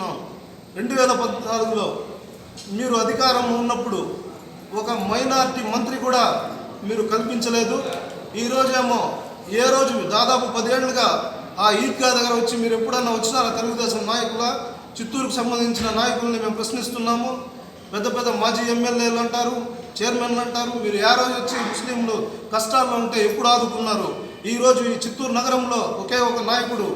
ప్రశ్నిస్తున్నాం రెండు వేల పద్నాలుగులో మీరు అధికారం ఉన్నప్పుడు ఒక మైనారిటీ మంత్రి కూడా మీరు కల్పించలేదు. ఈరోజేమో ఏ రోజు దాదాపు పదేళ్ళుగా ఆ ఈద్గా దగ్గర వచ్చి మీరు ఎప్పుడన్నా వచ్చినారా తెలుగుదేశం నాయకుల? చిత్తూరుకు సంబంధించిన నాయకుల్ని మేము ప్రశ్నిస్తున్నాము. పెద్ద పెద్ద మాజీ ఎమ్మెల్యేలు అంటారు చైర్మన్లు అంటారు. మీరు ఏ రోజు వచ్చి ముస్లింలు కష్టాల్లో ఉంటే ఎప్పుడు ఆదుకున్నారు? ఈరోజు ఈ చిత్తూరు నగరంలో ఒకే ఒక నాయకుడు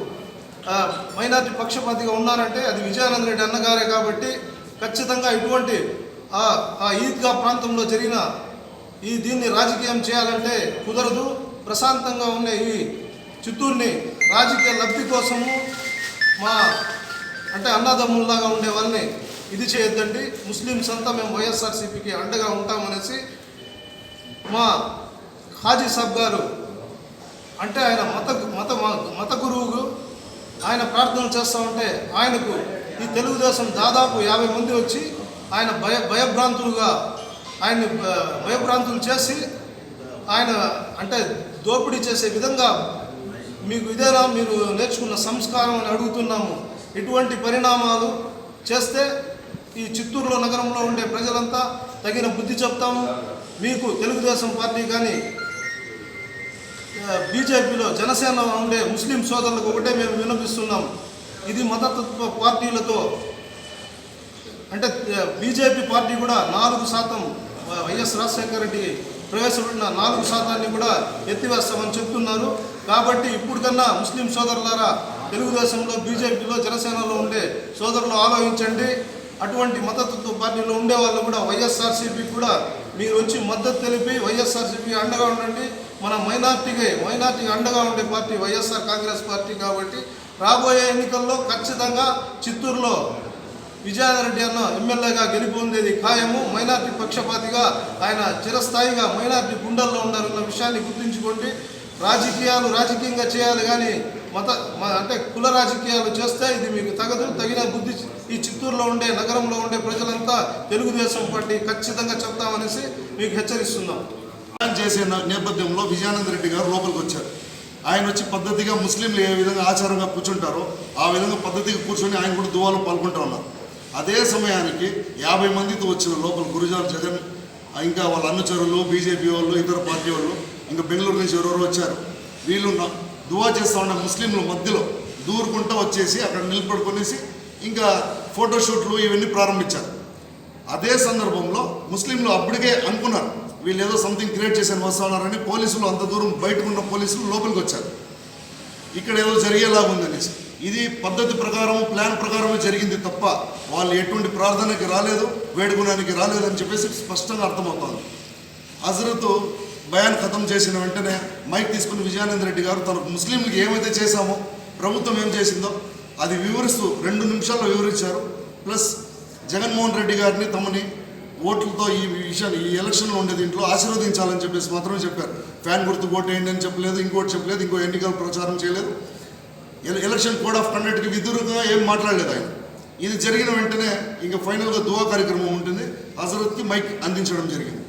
మైనార్టీ పక్షపాతిగా ఉన్నారంటే అది విజయానంద రెడ్డి అన్నగారే కాబట్టి ఖచ్చితంగా ఇటువంటి ఆ ఆ ఈద్గా ప్రాంతంలో జరిగిన ఈ దీన్ని రాజకీయం చేయాలంటే కుదరదు. ప్రశాంతంగా ఉండే ఈ చిత్తూరుని రాజకీయ లబ్ధి కోసము మా అంటే అన్నదమ్ముల్లాగా ఉండే వాళ్ళని ఇది చేయొద్దండి. ముస్లిమ్స్ అంతా మేము వైఎస్ఆర్సీపీకి అండగా ఉంటామనేసి మా హాజీ సాబ్ గారు అంటే ఆయన మత మత మత గురువు ఆయన ప్రార్థనలు చేస్తూ ఉంటే ఆయనకు ఈ తెలుగుదేశం దాదాపు యాభై మంది వచ్చి ఆయన భయ భయభ్రాంతులుగా ఆయన్ని భయభ్రాంతులు చేసి ఆయన అంటే దోపిడీ చేసే విధంగా మీకు ఇదేనా మీరు నేర్చుకున్న సంస్కారం అని అడుగుతున్నాము. ఇటువంటి పరిణామాలు చేస్తే ఈ చిత్తూరులో నగరంలో ఉండే ప్రజలంతా తగిన బుద్ధి చెప్తాము. మీకు తెలుగుదేశం పార్టీ కానీ బీజేపీలో జనసేన ఉండే ముస్లిం సోదరులకు ఒకటే మేము విన్నపిస్తున్నాం. ఇది మతతత్వ పార్టీలతో అంటే బీజేపీ పార్టీ కూడా నాలుగు శాతం వైఎస్ రాజశేఖర రెడ్డి ప్రవేశపెట్టిన నాలుగు శాతాన్ని కూడా ఎత్తివేస్తామని చెప్తున్నారు. కాబట్టి ఇప్పటికన్నా ముస్లిం సోదరులారా తెలుగుదేశంలో బీజేపీలో జనసేనలో ఉండే సోదరులు ఆలోచించండి. అటువంటి మతతత్వ పార్టీలో ఉండే వాళ్ళు కూడా వైఎస్ఆర్సీపీ కూడా మీరు వచ్చి మద్దతు తెలిపి వైఎస్ఆర్సీపీ అండగా ఉండండి. మన మైనార్టీకి మైనార్టీకి అండగా ఉండే పార్టీ వైఎస్ఆర్ కాంగ్రెస్ పార్టీ కాబట్టి రాబోయే ఎన్నికల్లో ఖచ్చితంగా చిత్తూరులో విజయారెడ్డి అన్న ఎమ్మెల్యేగా గెలుపొందేది ఖాయము. మైనార్టీ పక్షపాతిగా ఆయన చిరస్థాయిగా మైనార్టీ గుండెల్లో ఉండాలన్న విషయాన్ని గుర్తుంచుకోండి. రాజకీయాలు రాజకీయంగా చేయాలి కానీ మత అంటే కుల రాజకీయాలు చేస్తే ఇది మీకు తగదు. తగిన బుద్ధి ఈ చిత్తూరులో ఉండే నగరంలో ఉండే ప్రజలంతా తెలుగుదేశం పార్టీ ఖచ్చితంగా చెప్తామనేసి మీకు హెచ్చరిస్తున్నాం. ప్లాన్ చేసే నేపథ్యంలో విజయానంద రెడ్డి గారు లోపలికి వచ్చారు. ఆయన వచ్చి పద్ధతిగా ముస్లింలు ఏ విధంగా ఆచారంగా కూర్చుంటారో ఆ విధంగా పద్ధతిగా కూర్చొని ఆయన కూడా దువాలో పాల్గొంటూ ఉన్నారు. అదే సమయానికి యాభై మందితో వచ్చిన లోపల గురుజాలు జగన్ ఇంకా వాళ్ళ అనుచరులు బీజేపీ వాళ్ళు ఇతర పార్టీ వాళ్ళు ఇంకా బెంగళూరు నుంచి ఎవరెవరు వచ్చారు. వీళ్ళు దువా చేస్తూ ఉన్న ముస్లింల మధ్యలో దూరుకుంటూ వచ్చేసి అక్కడ నిలబడుకునేసి ఇంకా ఫోటోషూట్లు ఇవన్నీ ప్రారంభించారు. అదే సందర్భంలో ముస్లింలు అప్పటికే అనుకున్నారు. వీళ్ళు ఏదో సంథింగ్ క్రియేట్ చేసి వస్తున్నారని పోలీసులు అంత దూరం బయటకు ఉన్న పోలీసులు లోపలికి వచ్చారు. ఇక్కడ ఏదో జరిగేలాగా ఉందనేసి. ఇది పద్ధతి ప్రకారం ప్లాన్ ప్రకారమే జరిగింది తప్ప వాళ్ళు ఎటువంటి ప్రార్థనకి రాలేదు వేడుకునానికి రాలేదు అని చెప్పేసి స్పష్టంగా అర్థమవుతోంది. హజరత్ భయాన్ని ఖతం చేసిన వెంటనే మైక్ తీసుకుని విజయానంద రెడ్డి గారు తన ముస్లింలకు ఏమైతే చేశామో ప్రభుత్వం ఏం చేసిందో అది వివరిస్తూ రెండు నిమిషాల్లో వివరించారు. ప్లస్ జగన్మోహన్ రెడ్డి గారిని తమని ఓట్లతో ఈ విషయాన్ని ఈ ఎలక్షన్లో ఉండే దీంట్లో ఆశీర్వదించాలని చెప్పేసి మాత్రమే చెప్పారు. ఫ్యాన్ గుర్తు ఓటు వేయండి అని చెప్పలేదు ఇంకోటి చెప్పలేదు ఇంకో ఎన్నికల ప్రచారం చేయలేదు. ఎలక్షన్ కోడ్ ఆఫ్ కండక్ట్కి విధులుగా ఏం మాట్లాడలేదు ఆయన. ఇది జరిగిన వెంటనే ఇంకా ఫైనల్గా దువా కార్యక్రమం ఉంటుంది. హజరత్కి మైక్ అందించడం జరిగింది.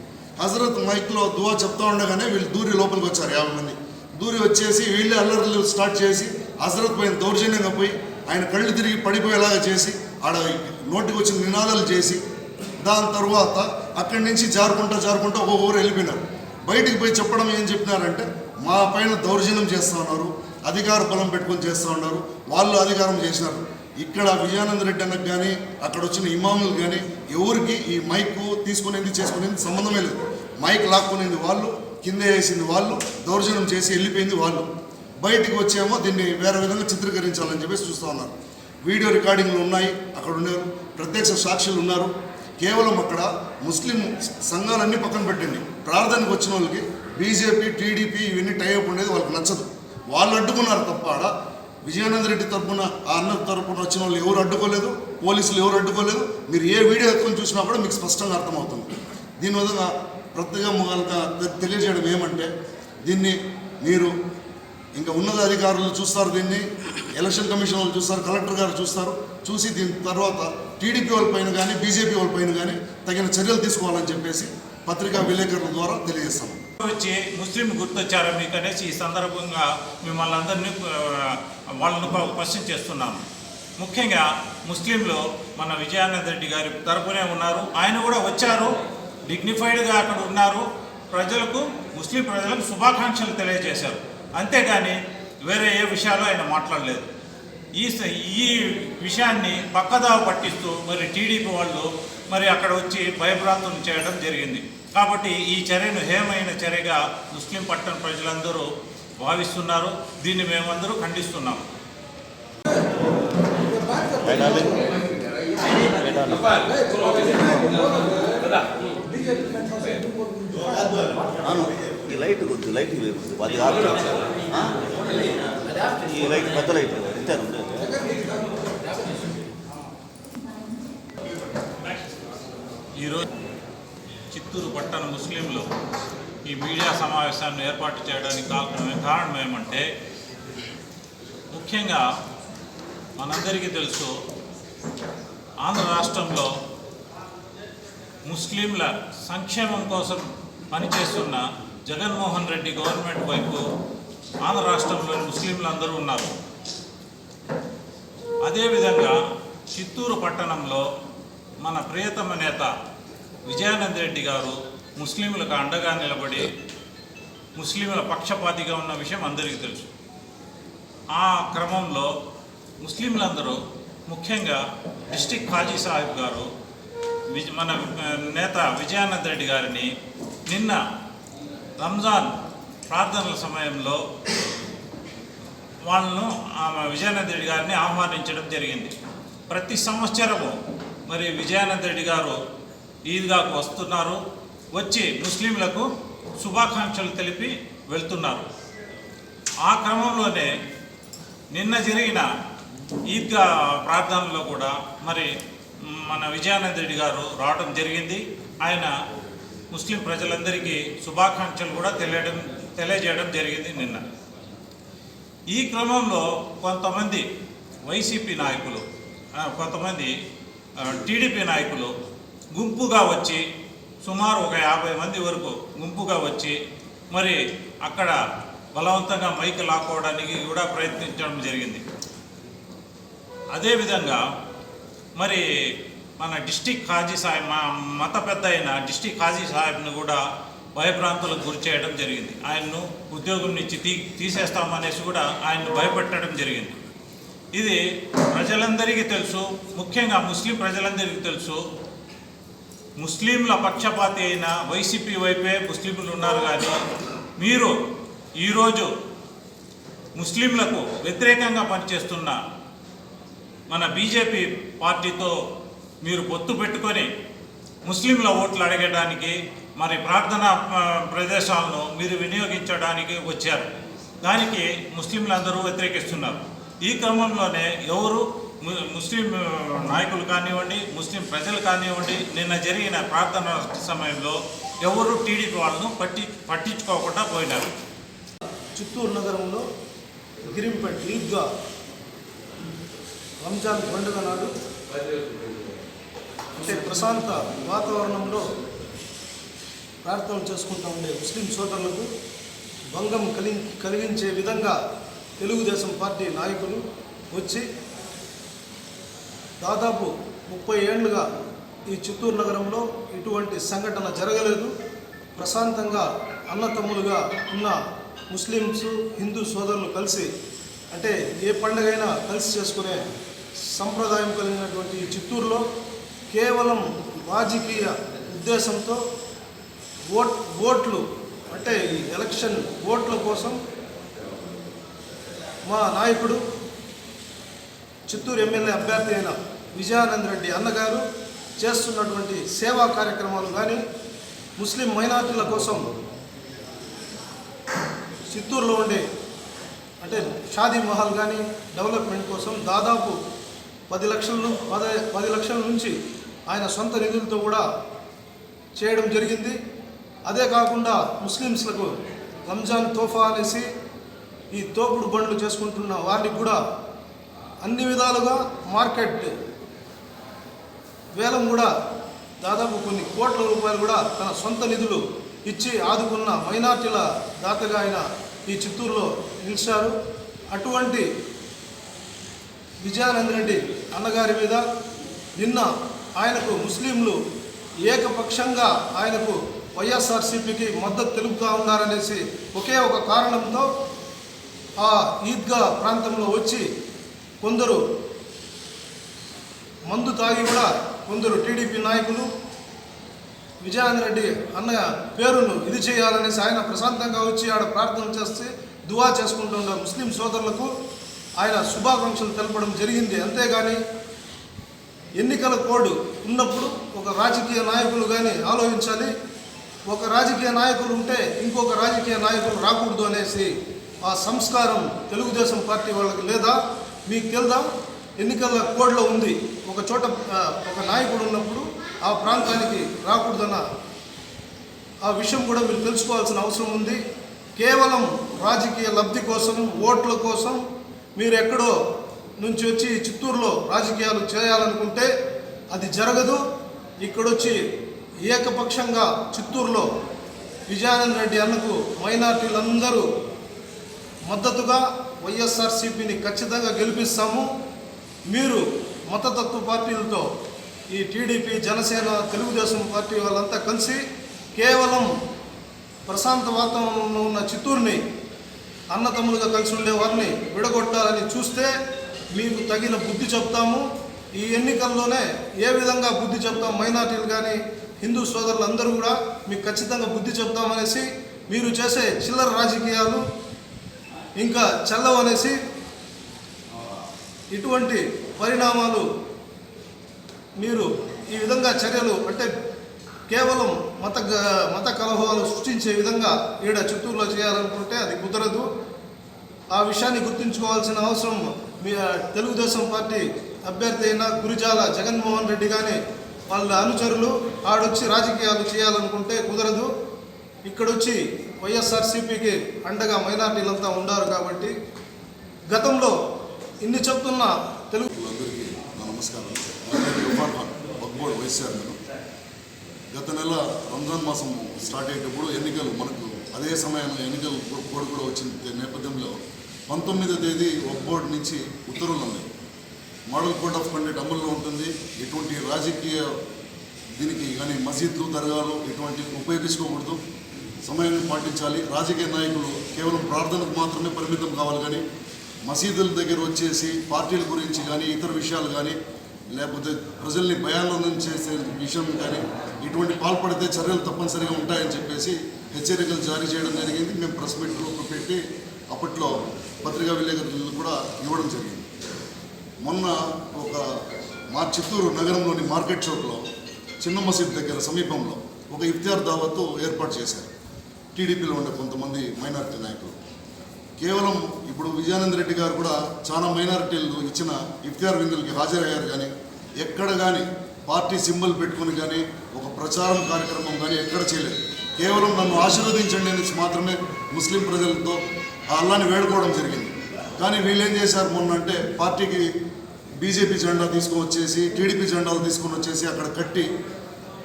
హజరత్ మైక్లో దువా చెప్తా ఉండగానే వీళ్ళు దూరి లోపలికి వచ్చారు యాభై మంది. దూరి వచ్చేసి వీళ్ళే అల్లర్లు స్టార్ట్ చేసి హజరత్ పైన దౌర్జన్యంగా పోయి ఆయన కళ్ళు తిరిగి పడిపోయేలాగా చేసి ఆడ నోటికి వచ్చిన నినాదాలు చేసి దాని తర్వాత అక్కడి నుంచి జారుకుంటా జారుకుంటా ఒక ఊరు వెళ్ళిపోయినారు. బయటికి పోయి చెప్పడం ఏం చెప్పినారంటే మా పైన దౌర్జన్యం చేస్తూ ఉన్నారు అధికార బలం పెట్టుకొని చేస్తూ ఉన్నారు వాళ్ళు అధికారం చేసినారు. ఇక్కడ విజయానంద రెడ్డి అన్నకు కానీ అక్కడ వచ్చిన ఇమాములు కానీ ఎవరికి ఈ మైక్ తీసుకునేది చేసుకునేది సంబంధమే లేదు. మైక్ లాక్కునేది వాళ్ళు కింద వేసింది వాళ్ళు దౌర్జన్యం చేసి వెళ్ళిపోయింది వాళ్ళు. బయటికి వచ్చేమో దీన్ని వేరే విధంగా చిత్రీకరించాలని చెప్పేసి చూస్తూ ఉన్నారు. వీడియో రికార్డింగ్లు ఉన్నాయి అక్కడ ఉండేవారు ప్రత్యక్ష సాక్షులు ఉన్నారు. కేవలం అక్కడ ముస్లిం సంఘాలన్నీ పక్కన పెట్టండి. ప్రార్థనకు వచ్చిన వాళ్ళకి బీజేపీ టీడీపీ ఇవన్నీ టైఅప్ ఉండేది వాళ్ళకి నచ్చదు. వాళ్ళు అడ్డుకున్నారు తప్ప ఆడ విజయానంద రెడ్డి తరపున ఆ అన్న తరపున వచ్చిన వాళ్ళు ఎవరు అడ్డుకోలేదు పోలీసులు ఎవరు అడ్డుకోలేదు మీరు ఏ వీడియో ఎత్తుకొని చూసినా కూడా మీకు స్పష్టంగా అర్థమవుతుంది. దీని విధంగా ప్రత్యేకంగా తెలియజేయడం ఏమంటే దీన్ని మీరు ఇంకా ఉన్నత అధికారులు చూస్తారు దీన్ని ఎలక్షన్ కమిషన్ వాళ్ళు చూస్తారు కలెక్టర్ గారు చూస్తారు చూసి దీని తర్వాత టీడీపీ వాళ్ళ పైన కానీ బీజేపీ వాళ్ళ పైన కానీ తగిన చర్యలు తీసుకోవాలని చెప్పేసి పత్రికా విలేకరుల ద్వారా తెలియజేస్తాం. వచ్చి ముస్లిం గుర్తొచ్చారా మీకు అనేసి ఈ సందర్భంగా మిమ్మల్ని అందరినీ వాళ్ళను క్వశ్చన్ చేస్తున్నాము ముఖ్యంగా ముస్లింలు మన విజయానంద రెడ్డి గారి తరపునే ఉన్నారు. ఆయన కూడా వచ్చారు. డిగ్నిఫైడ్గా అక్కడ ఉన్నారు. ప్రజలకు ముస్లిం ప్రజలకు శుభాకాంక్షలు తెలియజేశారు. అంతేగాని వేరే ఏ విషయాలు ఆయన మాట్లాడలేదు. ఈ ఈ విషయాన్ని పక్కదావ పట్టిస్తూ మరి టీడీపీ వాళ్ళు మరి అక్కడ వచ్చి భయభ్రాంతులు చేయడం జరిగింది. కాబట్టి ఈ చర్యను హేమైన చర్యగా ముస్లిం పట్టణ ప్రజలందరూ భావిస్తున్నారు. దీన్ని మేమందరూ ఖండిస్తున్నాం. లైట్ కొద్ది లైట్ అది ఈ లైట్ పెద్ద లైట్. ఇంతే ఉంది. ఈరోజు చిత్తూరు పట్టణ ముస్లింలు ఈ మీడియా సమావేశాన్ని ఏర్పాటు చేయడానికి కారణం కారణం ఏమంటే ముఖ్యంగా మనందరికీ తెలుసు ఆంధ్ర రాష్ట్రంలో ముస్లింల సంక్షేమం కోసం పనిచేస్తున్న జగన్మోహన్ రెడ్డి గవర్నమెంట్ వైపు ఆంధ్ర రాష్ట్రంలోని ముస్లింలు అందరూ ఉన్నారు. అదేవిధంగా చిత్తూరు పట్టణంలో మన ప్రియతమ నేత విజయానంద రెడ్డి గారు ముస్లింలకు అండగా నిలబడి ముస్లింల పక్షపాతిగా ఉన్న విషయం అందరికీ తెలుసు. ఆ క్రమంలో ముస్లింలందరూ ముఖ్యంగా డిస్టిక్ కాజీ సాహిబ్ గారు మన నేత విజయానంద రెడ్డి గారిని నిన్న రంజాన్ ప్రార్థనల సమయంలో వాళ్ళను ఆమె విజయానంద రెడ్డి గారిని ఆహ్వానించడం జరిగింది. ప్రతి సంవత్సరము మరి విజయానంద రెడ్డి గారు ఈద్గాకు వస్తున్నారు. వచ్చి ముస్లింలకు శుభాకాంక్షలు తెలిపి వెళ్తున్నారు. ఆ క్రమంలోనే నిన్న జరిగిన ఈద్గా ప్రార్థనలో కూడా మరి మన విజయానంద రెడ్డి గారు రావడం జరిగింది. ఆయన ముస్లిం ప్రజలందరికీ శుభాకాంక్షలు కూడా తెలియడం తెలియజేయడం జరిగింది నిన్న. ఈ క్రమంలో కొంతమంది వైసీపీ నాయకులు కొంతమంది టీడీపీ నాయకులు గుంపుగా వచ్చి సుమారు ఒక యాభై మంది వరకు గుంపుగా వచ్చి మరి అక్కడ బలవంతంగా మైక్ లాక్కోవడానికి కూడా ప్రయత్నించడం జరిగింది. అదేవిధంగా మరి మన డిస్టిక్ హాజీ సాహెబ్ మా మత పెద్ద అయిన డిస్టిక్ కాజీ సాహెబ్ను కూడా భయప్రాంతాలకు గురి చేయడం జరిగింది. ఆయన్ను ఉద్యోగం నుంచి తీ తీసేస్తామనేసి కూడా ఆయన్ను భయపెట్టడం జరిగింది. ఇది ప్రజలందరికీ తెలుసు ముఖ్యంగా ముస్లిం ప్రజలందరికీ తెలుసు ముస్లింల పక్షపాతి అయిన వైసీపీ వైపే ముస్లింలు ఉన్నారు కానీ మీరు ఈరోజు ముస్లింలకు వ్యతిరేకంగా పనిచేస్తున్న మన బీజేపీ పార్టీతో మీరు పొత్తు పెట్టుకొని ముస్లింల ఓట్లు అడగడానికి మరి ప్రార్థనా ప్రదేశాలను మీరు వినియోగించడానికి వచ్చారు. దానికి ముస్లింలందరూ వ్యతిరేకిస్తున్నారు. ఈ క్రమంలోనే ఎవరు ముస్లిం నాయకులు కానివ్వండి ముస్లిం ప్రజలు కానివ్వండి నిన్న జరిగిన ప్రార్థన సమయంలో ఎవరు టీడీపీ వాళ్ళను పట్టి పట్టించుకోకుండా పోయినారు. చిత్తూరు నగరంలో గిరింపేట ఈద్గా రంజాన్ పండుగ నాడు అంటే ప్రశాంత వాతావరణంలో ప్రార్థన చేసుకుంటూ ఉండే ముస్లిం సోదరులకు భంగం కలి కలిగించే విధంగా తెలుగుదేశం పార్టీ నాయకులు వచ్చి దాదాపు ముప్పై ఏళ్ళుగా ఈ చిత్తూరు నగరంలో ఇటువంటి సంఘటన జరగలేదు. ప్రశాంతంగా అన్నతమ్ములుగా ఉన్న ముస్లిమ్స్ హిందూ సోదరులు కలిసి అంటే ఏ పండుగైనా కలిసి చేసుకునే సంప్రదాయం కలిగినటువంటి ఈ చిత్తూరులో కేవలం రాజకీయ ఉద్దేశంతో ఓట్ ఓట్లు అంటే ఈ ఎలక్షన్ ఓట్ల కోసం మా నాయకుడు చిత్తూరు ఎమ్మెల్యే అభ్యర్థి అయిన విజయానంద రెడ్డి అన్నగారు చేస్తున్నటువంటి సేవా కార్యక్రమాలు కానీ ముస్లిం మైనార్టీల కోసం చిత్తూరులో ఉండే అంటే షాదీ మహల్ కానీ డెవలప్మెంట్ కోసం దాదాపు పది లక్షల పది పది లక్షల నుంచి ఆయన సొంత నిధులతో కూడా చేయడం జరిగింది. అదే కాకుండా ముస్లిమ్స్లకు రంజాన్ తోఫా అనేసి ఈ తోపుడు బండ్లు చేసుకుంటున్న వారికి కూడా అన్ని విధాలుగా మార్కెట్ వేలం కూడా దాదాపు కొన్ని కోట్ల రూపాయలు కూడా తన సొంత నిధులు ఇచ్చి ఆదుకున్న మైనార్టీల దాతగా ఆయన ఈ చిత్తూరులో నిలిచారు. అటువంటి విజయానంద రెడ్డి అన్నగారి మీద నిన్న ఆయనకు ముస్లింలు ఏకపక్షంగా ఆయనకు వైఎస్ఆర్సీపీకి మద్దతు తెలుపుతూ ఉన్నారనేసి ఒకే ఒక కారణంతో ఆ ఈద్గా ప్రాంతంలో వచ్చి కొందరు మందు తాగి కూడా కొందరు టీడీపీ నాయకులు విజయానంద రెడ్డి అన్న పేరును ఇది చేయాలనేసి ఆయన ప్రశాంతంగా వచ్చి ఆడ ప్రార్థన చేస్తే దువా చేసుకుంటున్న ముస్లిం సోదరులకు ఆయన శుభాకాంక్షలు తెలపడం జరిగింది. అంతేగాని ఎన్నికల కోడ్ ఉన్నప్పుడు ఒక రాజకీయ నాయకులు కానీ ఆలోచించాలి. ఒక రాజకీయ నాయకులు ఉంటే ఇంకొక రాజకీయ నాయకులు రాకూడదు అనేసి ఆ సంస్కారం తెలుగుదేశం పార్టీ వాళ్ళకి లేదా మీకు తెలుదా? ఎన్నికల కోడ్లో ఉంది. ఒక చోట ఒక నాయకుడు ఉన్నప్పుడు ఆ ప్రాంతానికి రాకూడదన్న ఆ విషయం కూడా మీరు తెలుసుకోవాల్సిన అవసరం ఉంది. కేవలం రాజకీయ లబ్ధి కోసం ఓట్ల కోసం మీరు ఎక్కడో నుంచి వచ్చి చిత్తూరులో రాజకీయాలు చేయాలనుకుంటే అది జరగదు. ఇక్కడొచ్చి ఏకపక్షంగా చిత్తూరులో విజయానంద రెడ్డి అన్నకు మైనార్టీలందరూ మద్దతుగా వైఎస్ఆర్సీపీని ఖచ్చితంగా గెలిపిస్తాము. మీరు మతతత్వ పార్టీలతో ఈ టీడీపీ జనసేన తెలుగుదేశం పార్టీ వాళ్ళంతా కలిసి కేవలం ప్రశాంత వాతావరణంలో ఉన్న చిత్తూరుని అన్నతమ్ములుగా కలిసి ఉండే వారిని విడగొట్టాలని చూస్తే మీకు తగిన బుద్ధి చెప్తాము. ఈ ఎన్నికల్లోనే ఏ విధంగా బుద్ధి చెప్తాం? మైనార్టీలు కానీ హిందూ సోదరులందరూ కూడా మీకు ఖచ్చితంగా బుద్ధి చెప్తామనేసి మీరు చేసే చిల్లర రాజకీయాలు ఇంకా చెల్లవనేసి ఇటువంటి పరిణామాలు మీరు ఈ విధంగా చర్యలు అంటే కేవలం మత మత కలహాలు సృష్టించే విధంగా ఈడ చిత్తూరులో చేయాలనుకుంటే అది కుదరదు. ఆ విషయాన్ని గుర్తుంచుకోవాల్సిన అవసరం మీ తెలుగుదేశం పార్టీ అభ్యర్థి అయిన గురిజాల జగన్మోహన్ రెడ్డి కానీ వాళ్ళ అనుచరులు ఆడొచ్చి రాజకీయాలు చేయాలనుకుంటే కుదరదు. ఇక్కడొచ్చి వైఎస్ఆర్సీపీకి అండగా మైనార్టీలంతా ఉన్నారు కాబట్టి గతంలో ఇన్ని చెప్తున్న తెలుగు అందరికీ నమస్కారం నా వైస్ చైర్మన్ గత నెల రంజాన్ మాసం స్టార్ట్ అయ్యేటప్పుడు ఎన్నికలు మనకు అదే సమయంలో ఎన్నికలు కోడ్ కూడా వచ్చిన నేపథ్యంలో పంతొమ్మిదో తేదీ ఒక బోర్డు నుంచి ఉత్తర్వులు ఉన్నాయి మోడల్ కోడ్ ఆఫ్ కండక్ట్ అమల్లో ఉంటుంది. ఎటువంటి రాజకీయ దీనికి కానీ మసీద్లు దర్గాలు ఇటువంటి ఉపయోగించుకోకూడదు. సమయాన్ని పాటించాలి. రాజకీయ నాయకులు కేవలం ప్రార్థనకు మాత్రమే పరిమితం కావాలి కానీ మసీదుల దగ్గర వచ్చేసి పార్టీల గురించి కానీ ఇతర విషయాలు కానీ లేకపోతే ప్రజల్ని భయాందోళన చేసే విషయం కానీ ఇటువంటి పాల్పడితే చర్యలు తప్పనిసరిగా ఉంటాయని చెప్పేసి హెచ్చరికలు జారీ చేయడం జరిగింది. మేము ప్రెస్ మీట్లో పెట్టి అప్పట్లో పత్రికా విలేకరులు కూడా ఇవ్వడం జరిగింది. మొన్న ఒక మా చిత్తూరు నగరంలోని మార్కెట్ చౌక్లో చిన్న మసీద్ దగ్గర సమీపంలో ఒక ఇఫ్తార్ దావత్తు ఏర్పాటు చేశారు. టీడీపీలో ఉండే కొంతమంది మైనారిటీ నాయకులు. కేవలం ఇప్పుడు విజయానంద రెడ్డి గారు కూడా చాలా మైనారిటీలు ఇచ్చిన ఇఫ్తియార్ విందులకి హాజరయ్యారు కానీ ఎక్కడ కానీ పార్టీ సింబల్ పెట్టుకుని కానీ ఒక ప్రచారం కార్యక్రమం కానీ ఎక్కడ చేయలేదు. కేవలం నన్ను ఆశీర్వదించండి అనేసి మాత్రమే ముస్లిం ప్రజలతో అల్లాని వేడుకోవడం జరిగింది. కానీ వీళ్ళు ఏం చేశారు మొన్న అంటే పార్టీకి బీజేపీ జెండా తీసుకొని వచ్చేసి టీడీపీ జెండాలు తీసుకొని వచ్చేసి అక్కడ కట్టి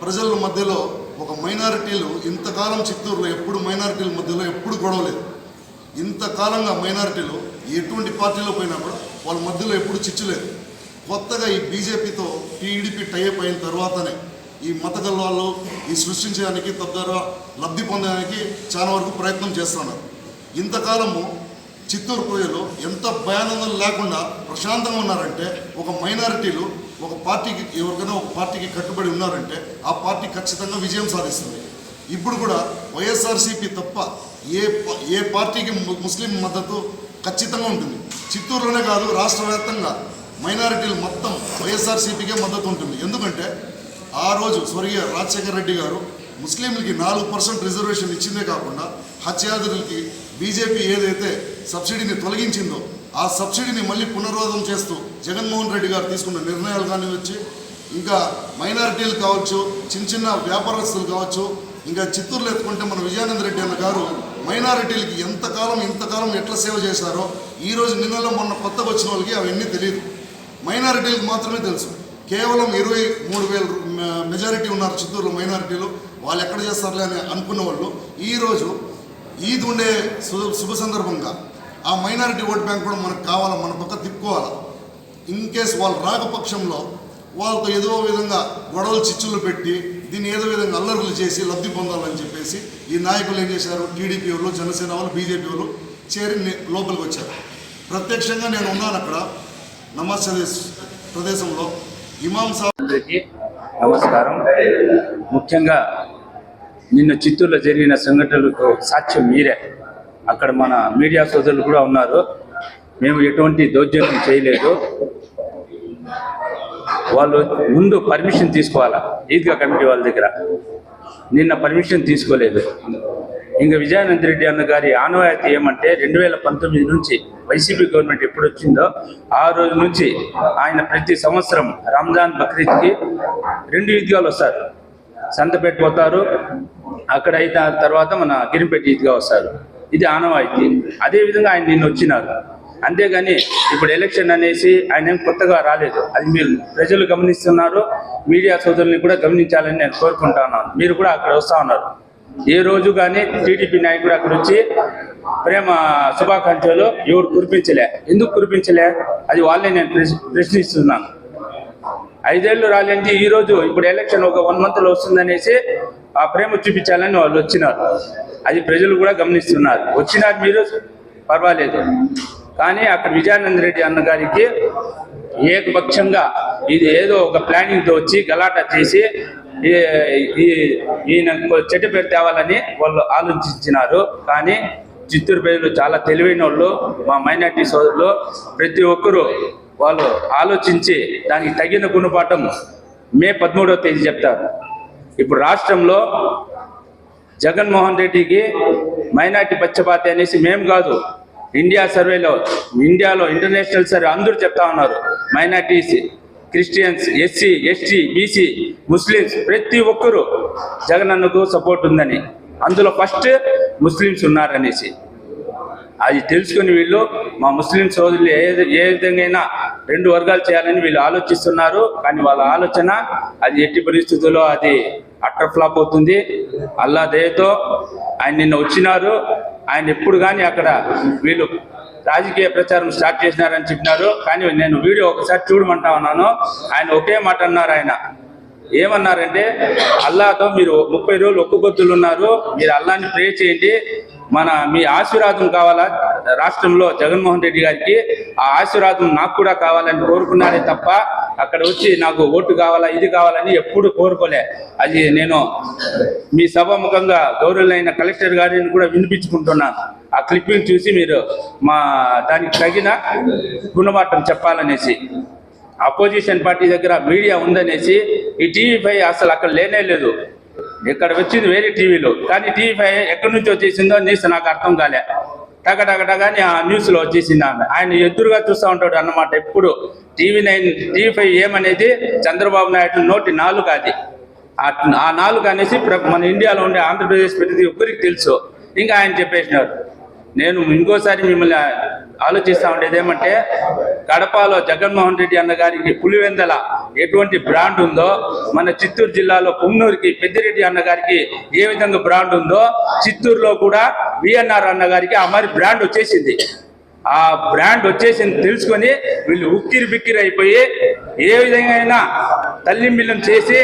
ప్రజల మధ్యలో ఒక మైనారిటీలు ఇంతకాలం చిత్తూరులో ఎప్పుడు మైనారిటీల మధ్యలో ఎప్పుడు గొడవలేదు ఇంతకాలంగా మైనారిటీలు ఎటువంటి పార్టీలో పోయినా కూడా వాళ్ళ మధ్యలో ఎప్పుడు చిచ్చులేదు కొత్తగా ఈ బీజేపీతో టీడీపీ టైప్ అయిన తర్వాతనే ఈ మత గల్వాళ్ళు ఈ సృష్టించడానికి తద్వారా లబ్ధి పొందడానికి చాలా వరకు ప్రయత్నం చేస్తున్నారు. ఇంతకాలము చిత్తూరు ప్రజలు ఎంత భయానందం లేకుండా ప్రశాంతంగా ఉన్నారంటే ఒక మైనారిటీలు ఒక పార్టీకి ఎవరికైనా ఒక పార్టీకి కట్టుబడి ఉన్నారంటే ఆ పార్టీ ఖచ్చితంగా విజయం సాధిస్తుంది. ఇప్పుడు కూడా వైఎస్ఆర్సీపీ తప్ప ఏ ఏ పార్టీకి ముస్లిం మద్దతు ఖచ్చితంగా ఉంటుంది. చిత్తూరులోనే కాదు రాష్ట్ర వ్యాప్తంగా మైనారిటీలు మొత్తం వైఎస్ఆర్సీపీకే మద్దతు ఉంటుంది. ఎందుకంటే ఆ రోజు స్వర్గీయ రాజశేఖర రెడ్డి గారు ముస్లింలకి నాలుగు పర్సెంట్ రిజర్వేషన్ ఇచ్చిందే కాకుండా హత్యాదులకి బీజేపీ ఏదైతే సబ్సిడీని తొలగించిందో ఆ సబ్సిడీని మళ్ళీ పునరుద్ధం చేస్తూ జగన్మోహన్ రెడ్డి గారు తీసుకున్న నిర్ణయాలు కానివచ్చు ఇంకా మైనారిటీలు కావచ్చు చిన్న చిన్న వ్యాపారస్తులు కావచ్చు ఇంకా చిత్తూరులో ఎత్తుకుంటే మన విజయానంద రెడ్డి అన్న గారు మైనారిటీలకి ఎంతకాలం ఇంతకాలం ఎట్లా సేవ చేశారో ఈ రోజు నిన్నలో మొన్న కొత్తగా వచ్చిన వాళ్ళకి అవన్నీ తెలియదు. మైనారిటీలకు మాత్రమే తెలుసు. కేవలం ఇరవై మూడు వేల మెజారిటీ ఉన్నారు చిత్తూరులో మైనారిటీలు. వాళ్ళు ఎక్కడ చేస్తారులే అని అనుకున్న వాళ్ళు ఈరోజు ఈద్ ఉండే శుభ సందర్భంగా ఆ మైనారిటీ ఓట్ బ్యాంక్ కూడా మనకు కావాలా? మన పక్క తిప్పుకోవాలా? ఇన్ కేస్ వాళ్ళు రాకపక్షంలో వాళ్ళతో ఏదో విధంగా గొడవలు చిచ్చులు పెట్టి దీన్ని ఏదో విధంగా అల్లర్లు చేసి లబ్ధి పొందాలని చెప్పేసి ఈ నాయకులు ఏం చేశారు? టీడీపీ వాళ్ళు జనసేన వాళ్ళు బీజేపీ వాళ్ళు చేరి లోపలికి వచ్చారు. ప్రత్యక్షంగా నేను ఉన్నాను అక్కడ నమాజ్ ప్రదేశంలో. ఇమాం సాబ్ నమస్కారం. ముఖ్యంగా నిన్న చిత్తూరులో జరిగిన సంఘటనలకు సాక్ష్యం మీరే. అక్కడ మన మీడియా సోదరులు కూడా ఉన్నారు. మేము ఎటువంటి దౌర్జన్యం చేయలేదు. వాళ్ళు ముందు పర్మిషన్ తీసుకోవాలా? ఈద్గా కమిటీ వాళ్ళ దగ్గర. నిన్న పర్మిషన్ తీసుకోలేదు. ఇంకా విజయానంద రెడ్డి అన్న గారి ఆనవాయితీ ఏమంటే రెండు వేల పంతొమ్మిది నుంచి వైసీపీ గవర్నమెంట్ ఎప్పుడు వచ్చిందో ఆ రోజు నుంచి ఆయన ప్రతి సంవత్సరం రంజాన్ బక్రీద్కి రెండు ఈద్గాలు వస్తారు. సంతపేట పోతారు. అక్కడ అయిన తర్వాత మన గిరిపేట ఈద్గా వస్తారు. ఇది ఆనవాయితీ. అదేవిధంగా ఆయన నిన్న వచ్చినారు. అంతేగాని ఇప్పుడు ఎలక్షన్ అనేసి ఆయన ఏం కొత్తగా రాలేదు. అది మీరు ప్రజలు గమనిస్తున్నారు. మీడియా సోదరుల్ని కూడా గమనించాలని నేను కోరుకుంటున్నాను మీరు కూడా అక్కడ వస్తా ఉన్నారు. ఏ రోజు కానీ టీడీపీ నాయకుడు అక్కడ వచ్చి ప్రేమ శుభాకాంక్షలు ఎవరు కురిపించలే? ఎందుకు కురిపించలే? అది వాళ్ళే నేను ప్రశ్నిస్తున్నాను. ఐదేళ్ళు రాలేంటి ఈ రోజు ఇప్పుడు ఎలక్షన్ ఒక వన్ మంత్లో వస్తుందనేసి ఆ ప్రేమ చూపించాలని వాళ్ళు వచ్చినారు. అది ప్రజలు కూడా గమనిస్తున్నారు. వచ్చినారు మీరు పర్వాలేదు. కానీ అక్కడ విజయానంద రెడ్డి అన్నగారికి ఏకపక్షంగా ఇది ఏదో ఒక ప్లానింగ్తో వచ్చి గలాటా చేసి ఈ- ఈ- ఈయన చెట్టు పేరు తేవాలని వాళ్ళు ఆలోచించినారు. కానీ చిత్తూరు ప్రజలు చాలా తెలివైన వాళ్ళు మా మైనార్టీ సోదరులు ప్రతి ఒక్కరూ వాళ్ళు ఆలోచించి దానికి తగిన గుణపాఠం మే పదమూడవ తేదీ చెప్తారు. ఇప్పుడు రాష్ట్రంలో జగన్మోహన్ రెడ్డికి మైనార్టీ పచ్చపాతి అనేసి మేము కాదు ఇండియా సర్వేలో ఇండియాలో ఇంటర్నేషనల్ సర్వే అందరూ చెప్తా ఉన్నారు. Minorities Christians SC ST BC Muslims ప్రతి ఒక్కరూ జగనన్నకు సపోర్ట్ ఉందని అందులో ఫస్ట్ ముస్లిమ్స్ ఉన్నారనేసి. అది తెలుసుకుని వీళ్ళు మా ముస్లిం సోదరులు ఏ ఏ విధంగా రెండు వర్గాలు చేయాలని వీళ్ళు ఆలోచిస్తున్నారు. కానీ వాళ్ళ ఆలోచన అది ఎట్టి పరిస్థితుల్లో అది అట్టర్ ఫ్లాప్ అవుతుంది. అల్లా దయతో ఆయన నిన్న వచ్చినారు. ఆయన ఎప్పుడు కానీ అక్కడ వీళ్ళు రాజకీయ ప్రచారం స్టార్ట్ చేసినారని చెప్పినారు. కానీ నేను వీడియో ఒకసారి చూడమంటా ఉన్నాను. ఆయన ఒకే మాట అన్నారు ఆయన. ఏమన్నారంటే అల్లాతో మీరు ముప్పై రోజులు ఒక్క పొద్దులు ఉన్నారు. మీరు అల్లాని ప్రే చేయండి. మన మీ ఆశీర్వాదం కావాలా? రాష్ట్రంలో జగన్మోహన్ రెడ్డి గారికి ఆ ఆశీర్వాదం నాకు కూడా కావాలని కోరుకున్నానే తప్ప అక్కడ వచ్చి నాకు ఓటు కావాలా ఇది కావాలని ఎప్పుడు కోరుకోలే. అది నేను మీ సభాముఖంగా గౌరవులైన కలెక్టర్ గారిని కూడా వినిపించుకుంటున్నాను ఆ క్లిప్పింగ్ చూసి మీరు మా దానికి తగిన గుణపాఠం చెప్పాలనేసి అపోజిషన్ పార్టీ దగ్గర మీడియా ఉందనేసి ఈ టీవీ అసలు అక్కడ లేనే లేదు. ఇక్కడ వచ్చింది వేరే టీవీలో. కానీ టీవీ ఫైవ్ ఎక్కడి నుంచి వచ్చేసిందో న్యూస్ నాకు అర్థం కాలే. టగటగటగా అని ఆ న్యూస్లో వచ్చేసింది ఆమె. ఆయన ఎదురుగా చూస్తూ ఉంటాడు అన్నమాట ఎప్పుడు. టీవీ నైన్ టీవీ ఫైవ్ ఏమనేది చంద్రబాబు నాయుడు నోటి నాలుగు అది. ఆ- నాలుగు అనేసి మన ఇండియాలో ఉండే ఆంధ్రప్రదేశ్ ప్రతి ఒక్కరికి తెలుసు. ఇంకా ఆయన చెప్పేసినారు. నేను ఇంకోసారి మిమ్మల్ని ఆలోచిస్తా ఉండేది ఏమంటే కడపలో జగన్మోహన్ రెడ్డి అన్న గారికి పులివెందల ఎటువంటి బ్రాండ్ ఉందో మన చిత్తూరు జిల్లాలో పుమ్నూరికి పెద్దిరెడ్డి అన్నగారికి ఏ విధంగా బ్రాండ్ ఉందో చిత్తూరులో కూడా విఎన్ఆర్ అన్నగారికి ఆ మరి బ్రాండ్ వచ్చేసింది. ఆ బ్రాండ్ వచ్చేసింది తెలుసుకొని వీళ్ళు ఉక్కిరి బిక్కిరి అయిపోయి ఏ విధంగా అయినా తల్లింబిల్లం చేసి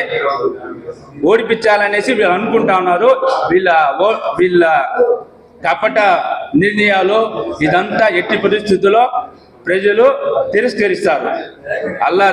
ఓడిపించాలనేసి వీళ్ళు అనుకుంటా ఉన్నారు. వీళ్ళ ఓ- వీళ్ళ కపట నిర్ణయాలు ఇదంతా ఎట్టి పరిస్థితుల్లో ప్రజలు తిరస్కరిస్తారు. అల్లా